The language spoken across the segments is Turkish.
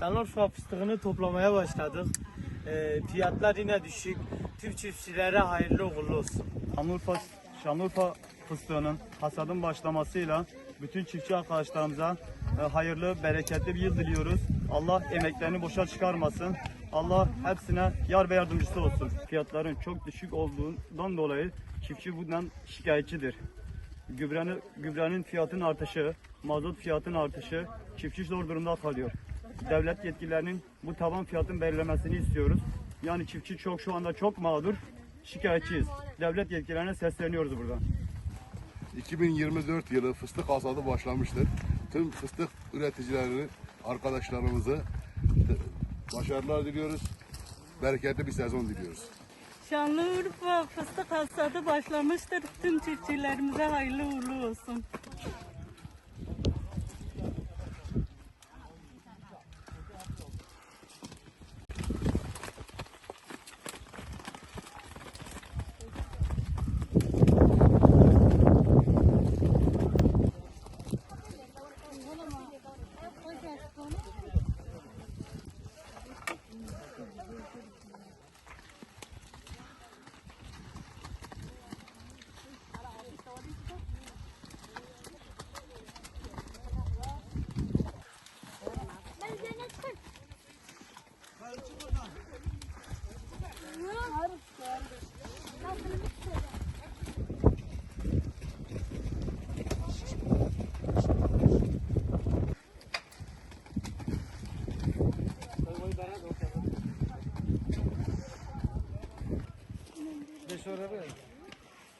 Şanlıurfa fıstığını toplamaya başladık. Ee, fiyatlar yine düşük. Tüm çiftçilere hayırlı uğurlu olsun. Şanlıurfa, Şanlıurfa fıstığının hasadın başlamasıyla bütün çiftçi arkadaşlarımıza e, hayırlı, bereketli bir yıl diliyoruz. Allah emeklerini boşa çıkarmasın. Allah hepsine yar ve yardımcısı olsun. Fiyatların çok düşük olduğundan dolayı çiftçi bundan şikayetçidir. Gübrenin, gübrenin fiyatının artışı, mazot fiyatının artışı çiftçi zor durumda kalıyor. Devlet yetkililerinin bu taban fiyatın belirlemesini istiyoruz. Yani çiftçi çok şu anda çok mağdur, şikayetçiyiz. Devlet yetkililerine sesleniyoruz buradan. 2024 yılı fıstık hasadı başlamıştır. Tüm fıstık üreticilerini, arkadaşlarımızı başarılar diliyoruz. Bereketli bir sezon diliyoruz. Şanlıurfa fıstık hasadı başlamıştır. Tüm çiftçilerimize hayırlı uğurlu olsun.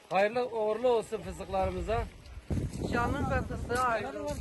Hayırlı uğurlu olsun fıstıklarımıza. Şanlıurfa fıstığı hayırlı olsun.